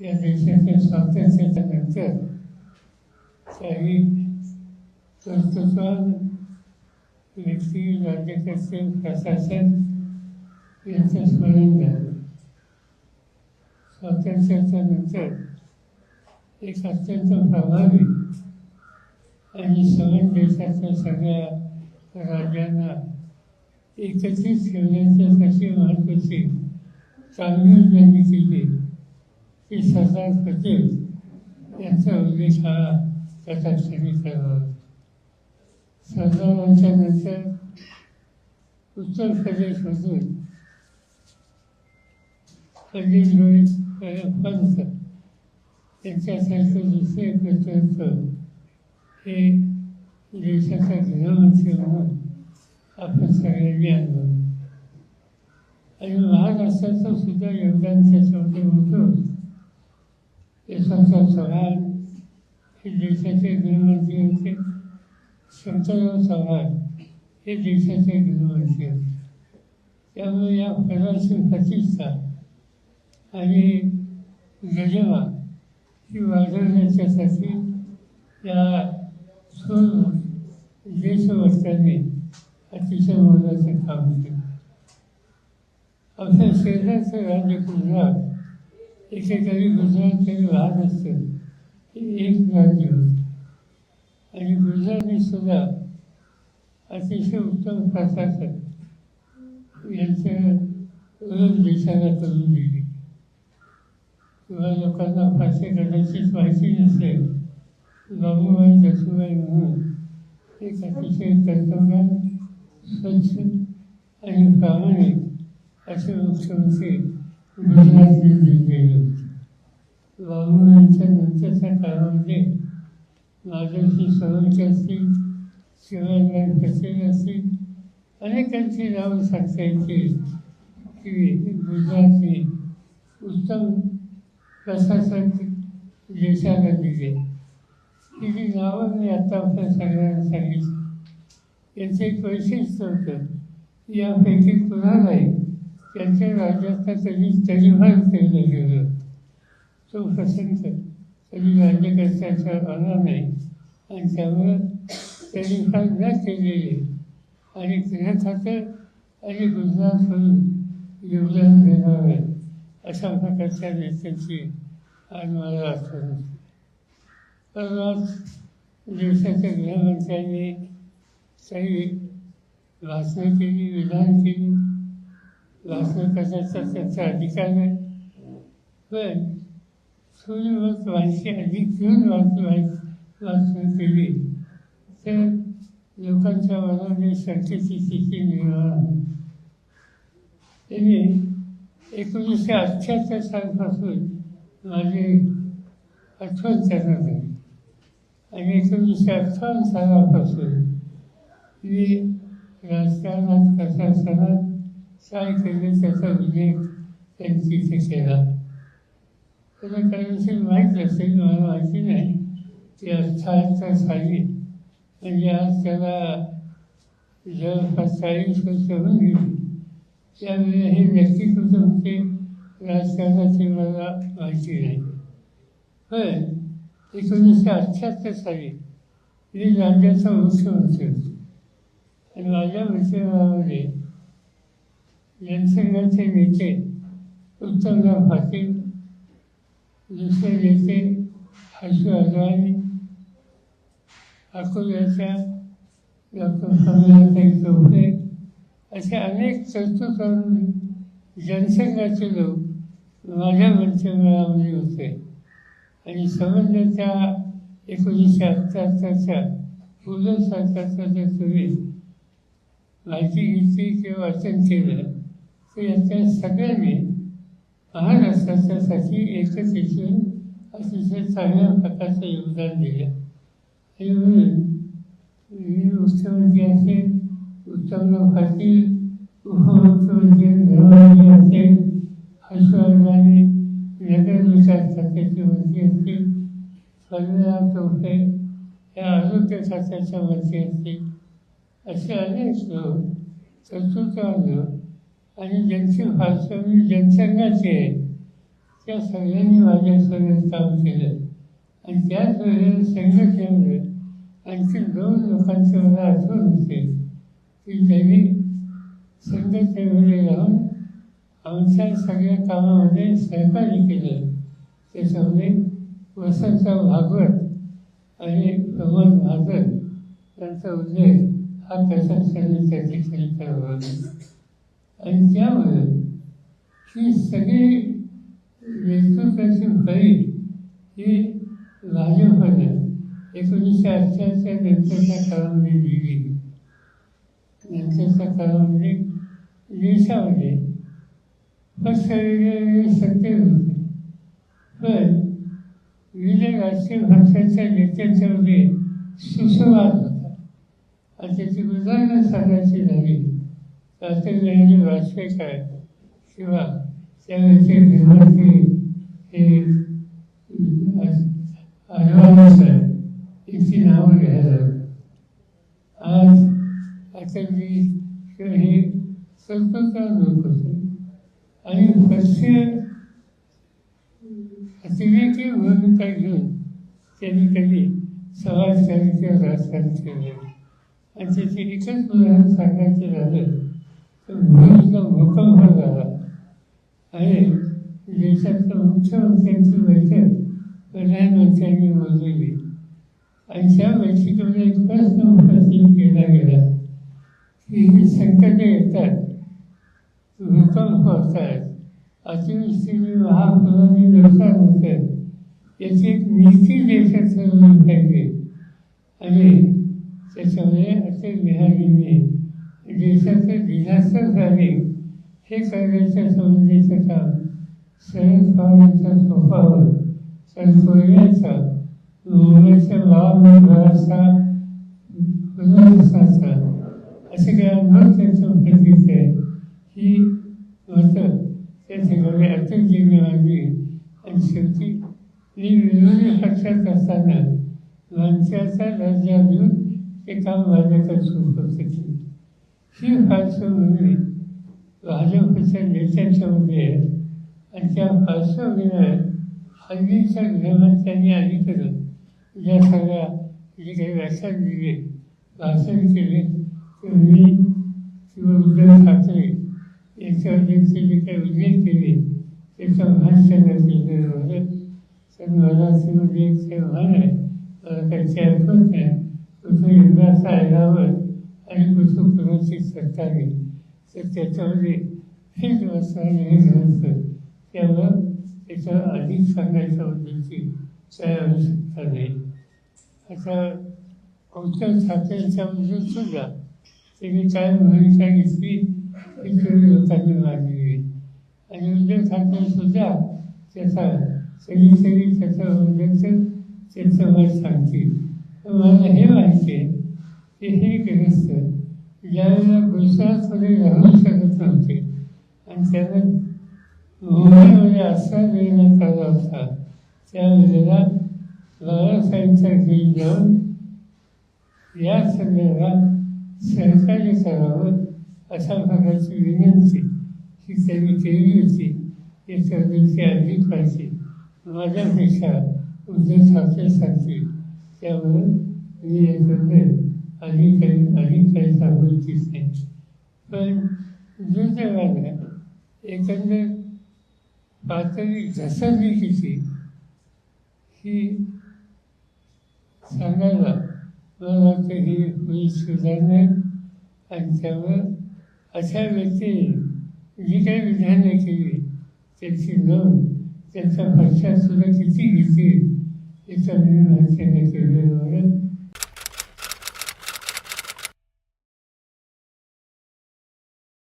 या देशाच्या स्वातंत्र्याच्या नंतर काही कर्तृत्वान व्यक्ती राज्यकर्ते प्रशासन यांचं स्मरण झालं. स्वातंत्र्याच्या नंतर एक अत्यंत प्रभावी आणि समान देशाच्या सगळ्या राज्यांना एकत्रित ठेवण्याच्यासाठी महत्त्वाची कामगिरी ज्यांनी केली ती सरदार पटेल यांचा उल्लेख हा कथाक्षणी करावा सरदारांच्या नंतर उत्तर प्रदेशमधून पंडित रोहित पंत त्यांच्यासारखं दुसरे नेतृत्व हे देशाचा गृहमंत्री म्हणून आपण सगळ्यांनी अनुभवलं आणि महाराष्ट्राचं सुद्धा योगदान त्याच्यामध्ये होतं यशवंतराव चव्हाण हे देशाचे गृहमंत्री होते शंकरराव चव्हाण हे देशाचे गृहमंत्री होते त्यामुळे या पदाची प्रतिष्ठा आणि गरिमा ही वाढवण्याच्यासाठी या थोर देशभक्तांनी अतिशय मोलाचं काम केलं. आपल्या शहराचं राज्य गुजरात एकेकाळी गुजरात हे लहान असतं ते एक राज्य होतं आणि गुजरातने सुद्धा अतिशय उत्तम प्रशासन यांचं ओळख देशाला करून दिली. किंवा लोकांना फारसे कदाचित माहिती नसेल बाबूबाई जसूबाई म्हणून एक अतिशय कर्तव्य स्वच्छ आणि प्रामाणिक असे मुख्यमंत्री गुजरातने दिलेले बाबू यांच्या नंतरच्या काळामध्ये म्हणजे माझ्याशी सोळंकी असतील शिवाजीराव पटेल असतील अनेकांची नावं सांगता येतील की गुजरातने उत्तम प्रशासन देशाला दिले तिची नावं मी आता आपल्या सगळ्यांना सांगितली. याचे एक वैशिष्ट्य होतं यापैकी कुणालाही त्यांच्या राज्याचा कधी तरीभार केलं गेलं तो प्रसंग कधी राज्यकर्त्याचा आला नाही. आणि त्यामुळं तरीफार न केलेले आणि गृह खातं आणि गुजरात करून योगदान देणारे अशा प्रकारच्या नेत्यांची आज मला आठवण होती परवाच देशाच्या गृहमंत्र्यांनी काही भाषणं केली विधान केली भाषण करण्याचा त्यांचा अधिकार आहे. पण थोडी बहुत माहिती अधिक घेऊन वाच वाचून केली. तर लोकांच्या मनामध्ये शंकेची स्थिती निर्माण होईल त्यांनी एकोणीसशे अठ्ठ्याहत्तर सालपासून माझी आठवण त्यांना आहे आणि एकोणीसशे अठ्ठावन्न सालापासून मी राजकारणात प्रशासनात केले त्याचा उल्लेख त्यांनी तिथे केला त्याला कदाचित माहीत असेल मला माहिती नाही की अठ्ठ्याहत्तर साली म्हणजे आज त्याला जवळपास चाळीस वर्ष होऊन गेली त्यावेळी हे व्यक्ती होते राजकारणाची मला माहिती नाही होय एकोणीसशे अठ्ठ्याहत्तर साली मी राज्याचा मुख्यमंत्री होतो आणि माझ्या मंत्रिमंडळामध्ये जनसंघाचे नेते उत्तमराव पाटील दुसरे नेते हर्षू अडवाणी अकोल्याच्या डॉक्टर कमलाताई चौधरी असे अनेक करून जनसंघाचे लोक माझ्या मंत्रिमंडळामध्ये होते. आणि संबंध त्या एकोणीसशे अठ्ठ्याहत्तरच्या पूर्ण सरकारच्या तुम्ही माहिती घेतली किंवा वाचन केलं तर याच्या सगळ्यांनी महाराष्ट्राच्यासाठी एकच येऊन अतिशय चांगल्या प्रकारचं योगदान दिलं. आणि म्हणून मी मुख्यमंत्री असेल उत्तमराव पाटील उपमुख्यमंत्री गृहमंत्री असेल हर्षवर्धनी नगर विकास खात्याचे मंत्री असतील फडणराव चौथे या आरोग्य खात्याच्या मंत्री असतील असे अनेक लोक कर्तृत्वानं आणि ज्यांची पार्श्वभूमी जनसंघाची आहे त्या सगळ्यांनी माझ्यासोबत काम केलं. आणि त्याच वेळेला संघटनेमध्ये आणखी दोन लोकांचे मला आठवण होते. की त्यांनी संघटनेमध्ये राहून आमच्या सगळ्या कामामध्ये सहकार्य केलं. त्याच्यामध्ये वसंतराव भागवत आणि प्रमोद भागवत यांचा उल्लेख हा कशासाठी त्या ठिकाणी करावा आणि त्यामुळे ही सगळी नेतृत्वाची बळी ही भाजपनं एकोणीसशे अठ्ठ्याहत्तर नंतरच्या काळामध्ये दिली नंतरच्या काळामध्ये देशामध्ये पक्ष वेगवेगळे होते. पण विविध राजकीय पक्षांच्या नेत्यांच्यामध्ये सुसंवाद होता. आणि त्याची उदाहरणं सांगायची झाली तर अटल बिहारी काय किंवा त्यावेळेचे विद्यार्थी हे अडवाणी आहे यांची नावं घ्यायला आज अटलजी किंवा हे संतोषा लोक होते आणि पक्षीय अतिरेकी भूमिका घेऊन त्यांनी कधी समाजकारण किंवा राजकारण केलं आणि त्याची एकच उदाहरण सांगायचं झालं तर भूमिका भूकंप झाला आणि देशाच्या मुख्यमंत्र्यांची बैठक प्रधानमंत्र्यांनी बोलवली आणि त्या बैठकीमध्ये एक प्रश्न उपस्थित केला गेला की ही संकटे येतात भूकंप होतात अतिवृष्टीने महापुराने नुकसान होतात याची एक नीती देशात ठरवली पाहिजे आणि त्याच्यामुळे असे बिहारीने देशाचे डिझास्टर झाले. हे करण्याच्या संबंधीचं काम शरद पवारांच्या सोपावर लोण्याच्या लाभ घराचा पुनर्वसनाचा असे काही अनुभव त्यांचं प्रतीक आहे ही मतं त्या ठिकाणी अटलजींनी मांडली आणि शेवटी मी विरोधी पक्षात असताना मंचाचा दर्जा देऊन ते काम माझ्याकडे सुरू केलं ही पार्श्वभूमी भाजपच्या नेत्यांच्यामध्ये आहे आणि त्या पार्श्वभूमीवर हल्लीच्या गृहमंत्र्यांनी अलीकडून ज्या सगळ्या जे काही व्याख्यान दिले भाषण केले ते मी किंवा उद्धव ठाकरे यांच्यावर जे काही उल्लेख केले त्याचा भान त्यांना केलेलं होतं. तर मराठीमध्ये एक ते म्हण आहे मला त्याची आठवत नाही कुठं युद्धाचा ऐरावत आणि कुठं कुणाची सरकारी नाही तर त्याच्यामध्ये हे ग्रंथ आणि हे त्यामुळं त्याचं अधिक सांगायच्या बद्दलची काय आवश्यकता नाही आता उद्धव ठाकरेंच्यामधून सुद्धा त्यांनी काय भूमिका घेतली ही थोडी लोकांनी मांडली आणि उद्धव ठाकरेसुद्धा त्याचा सगळी सगळी त्याचं त्याचं मत सांगतील. तर मला हे माहिती आहे तेही हे ग्रस्त ज्यावेळेला गुजरातमध्ये राहू शकत नव्हते. आणि त्यांना मुंबईमध्ये आश्रय देण्यात आला होता. त्यावेळेला बाळासाहेबच्या घरी जाऊन या संदर्भात सहकार्य करावं अशा प्रकारची विनंती ही त्यांनी केली होती. याच्याबद्दलची आधी पाहिजे. माझ्यापेक्षा उद्धव ठाकरे सांगतील त्यामुळं मी याच्याबद्दल अधिक काही अधिक काही सांगू इच्छित नाही पण दुर्दैवानं एकंदर पातळी घसरली किती ही सांगायला मला वाटतं ही होईल सुधारणार आणि त्यामुळं अशा व्यक्तीने जी काही विधानं केली त्यांची नोंद त्यांचा पक्षात सुद्धा किती घेते याचा मी माहिती